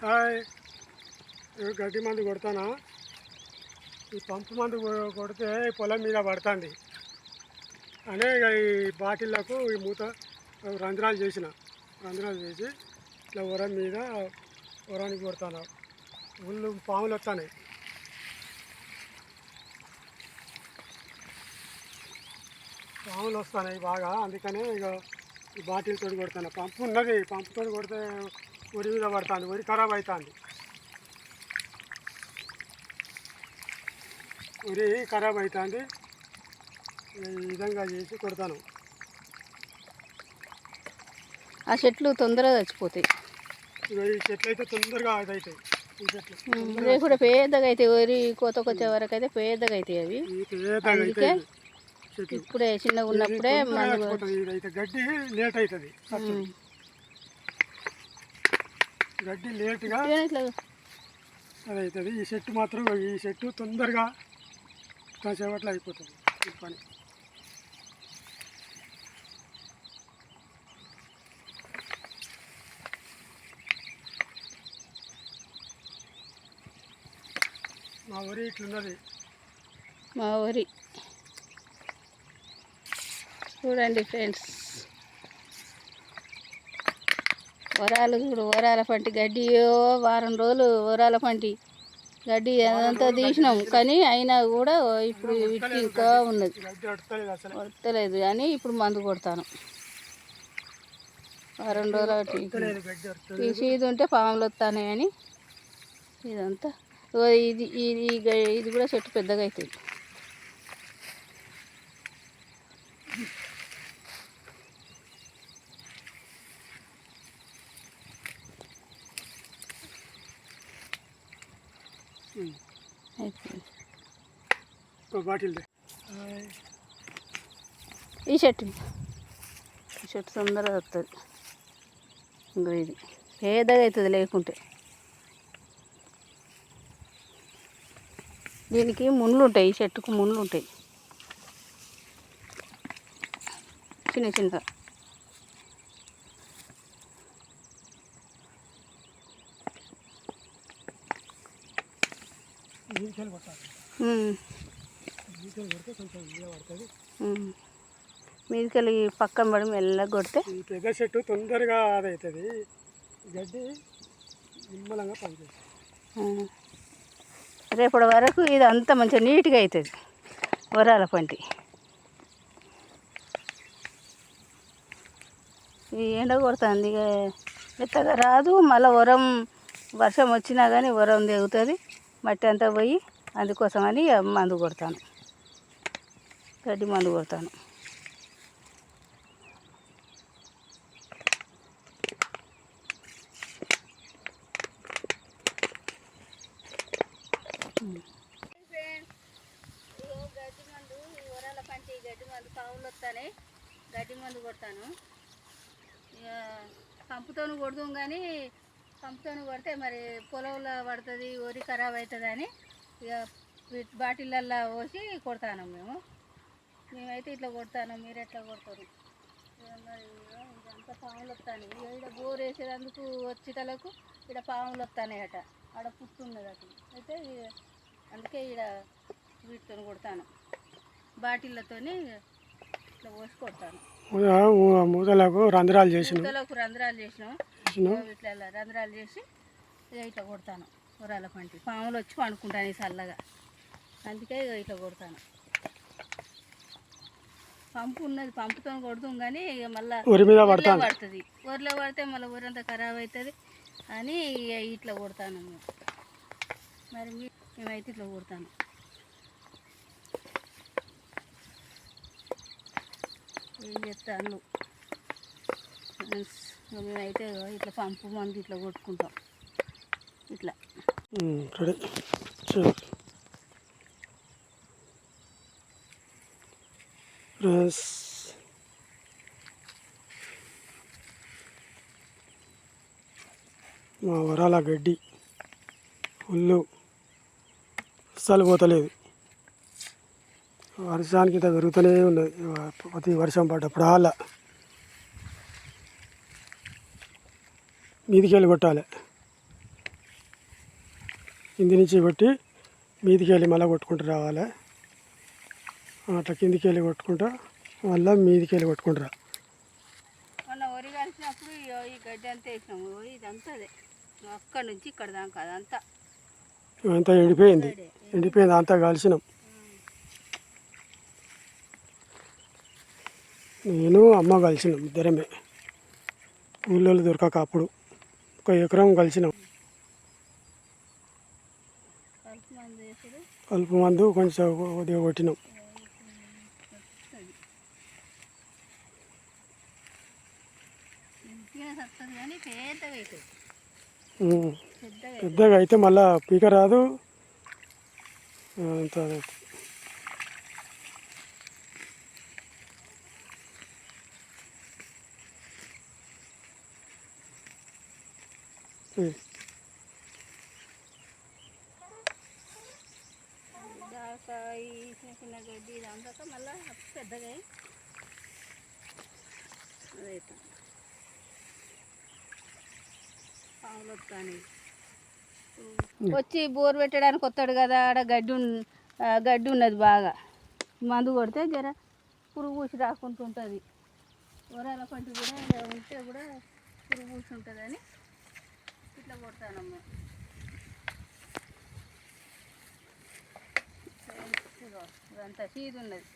Hi. గడ్డి మందు కొడతానా? ఈ పంపు మందు కొడితే పొలం మీద పడుతుంది. అనే ఇక ఈ బాటిళ్ళకు ఈ మూత రంధ్రాలు చేసిన. రంధ్రాలు చేసి ఇట్లా ఉరం మీద ఉరానికి కొడతాను. ముళ్ళు పాములు వస్తాయి పాములు వస్తున్నాయి బాగా. అందుకనే ఇక ఈ బాటిల్ తోటి కొడతాను. పంపు ఉన్నది. పంపుతో కొడితే వరి మీద పడుతుంది వరి ఖరాబ్ అవుతుంది వరి ఖరాబ్ అవుతుంది ఈ విధంగా చేసి కొడతాను. ఆ చెట్లు తొందరగా చచ్చిపోతాయి. ఈ చెట్లు అయితే తొందరగా అవుతాయి ఈ చెట్లు రేపు కూడా పెద్దగా అవుతాయి వరి కోతకు వచ్చే వరకు అయితే పెద్దగా అవుతాయి అవి. పేదగా అందుకే ఇప్పుడే చిన్నగా ఉన్నప్పుడే గడ్డి లేట్ అవుతుంది. గడ్డి లేట్గా ఇట్లా ఇట్లా అది అవుతుంది ఈ చెట్టు మాత్రం ఈ చెట్టు తొందరగా కాసేపట్లో అయిపోతుంది ఈ పని. మా ఊరి ఇట్లున్నది. మా ఊరి చూడండి ఫ్రెండ్స్. వరాలు చూడు వరాల పంటి గడ్డి వారం రోజులు వరాల పంటి గడ్డి అదంతా తీసినాం. కానీ అయినా కూడా ఇప్పుడు వీటికి ఇంకా ఉన్నది. గడ్డి కానీ అని ఇప్పుడు మందు కొడతాను. వారం రోజులు తీసి ఇది ఉంటే పాములు వస్తానే అని ఇదంతా. ఓ ఇది ఇది ఇది కూడా చెట్టు పెద్దగా అవుతుంది బాటిల్. ఈ చెట్టు ఈ చెట్టు తొందరగా వస్తుంది ఇంకో ఇది. పేదగా అవుతుంది లేకుంటే. దీనికి ముళ్ళు ఉంటాయి ఈ చెట్టుకు ముళ్ళు ఉంటాయి. చిన్న చిన్న. కొట్టాలి. మీదికెళ్ళి పక్కన పడి మెల్లగా కొడితే ఈ పెద్ద చెట్టు తొందరగా అదవుతుంది గడ్డి నిమ్మలంగా పనిచేస్తుంది. రేపటి వరకు ఇది అంతా మంచిగా నీట్గా అవుతుంది వరాల పంటి. ఈ ఎండ కొడుతుంది ఇక. మెత్తగా రాదు. మళ్ళీ వరం వర్షం వచ్చినా కానీ వరం దిగుతుంది మట్టి అంతా పోయి అందుకోసమని మందు కొడతాను. గడ్డి మందు కొడతాను. గడ్డి మందు ఈ గడ్డి మందు పావులు గడ్డి మందు కొడతాను ఇక పంపుతోను కొడదాం కానీ పంపుతోను కొడితే మరి పొలంలో పడుతుంది వరి ఖరాబ్ అవుతుంది అని ఇక వీటి బాటిళ్ళల్లో పోసి కొడతాను మేము. మేమైతే ఇట్లా కొడతాను మీరు ఎట్లా కొడతారు? ఇదంతా పాములు వస్తాను ఇక ఇక్కడ బోర్ వేసేందుకు వచ్చేటలకు ఇక్కడ పాములు వస్తాయి ఆడ పుట్టు ఉన్నది అటు. అయితే అందుకే ఇక్కడ వీటితో కొడతాను. బాటిళ్ళతోని ఇట్లా పోసి కొడతాను. మూతలకు రంధ్రాలు చేసిన ముద్దలకు రంధ్రాలు చేసినాం. ఇట్లా రంధ్రాలు చేసి ఇట్లా కొడతాను. కూరల పంటి. పాములు వచ్చి పండుకుంటాను ఈ చల్లగా అందుకే ఇక ఇట్లా కొడతాను. పంపు ఉన్నది పంపుతో కొడుతాం కానీ ఇక మళ్ళీ పడుతుంది. ఊర్లో పడితే మళ్ళీ ఊరంతా ఖరాబ్ అవుతుంది అని ఇట్లా కొడతాను మరి మేమైతే ఇట్లా కొడతాను. ఏం చెప్తాను ఫ్రెండ్స్ మేమైతే ఇట్లా పంపు మంది ఇట్లా కొట్టుకుంటాం. ఇట్లా. ఉమ్, మా వరాల గడ్డి. ఫుల్లు అస్సలు పోతలేదు. వర్షానికి ఇంత పెరుగుతూనే ఉన్నది. ప్రతి వర్షం పడ్డప్పుడు అలా మీదికి వెళ్ళి కొట్టాలి. కింది నుంచి కొట్టి మీదికి వెళ్ళి మళ్ళీ కొట్టుకుంటూ రావాలి. అట్లా కిందికి వెళ్ళి కొట్టుకుంటా మళ్ళీ మీదికి వెళ్ళి కొట్టుకుంటారా వరి కలిసినప్పుడు ఈ గడ్డి అంతా వేసినాము ఓ ఇదంతా అదే. అక్కడి నుంచి ఇక్కడ దాకా అదంతా. అంతా ఎండిపోయింది. ఎండిపోయింది అంతా కలిసినాం నేను అమ్మ కలిసినాం ఇద్దరమే. ఊళ్ళో దొరకక అప్పుడు. ఒక ఎకరం కలిసినాం. కలుపు మంది వేసుడు కలుపు మందు కొంచెం కొద్దిగా కొట్టినాం మంచిగా వస్తుంది కానీ పెద్దగా అవుతుంది. అయితే మళ్ళా పీక రాదు. అంత చిన్న గడ్డి ఇదంతా మళ్ళీ పెద్దగా అయ్యి అదైతే పాములు వస్తాయి వచ్చి బోర్ పెట్టడానికి వస్తాడు కదా ఆడ గడ్డి గడ్డి ఉన్నది బాగా. మందు కొడితే జర పురుగు పూసి రాకుంటుంటుంది ఊరాల పంట కూడా ఉంటే కూడా పురుగు పూసి ఉంటుందని ఇట్లా కొడతానమ్మా. ఇదంతా సీదు ఉన్నది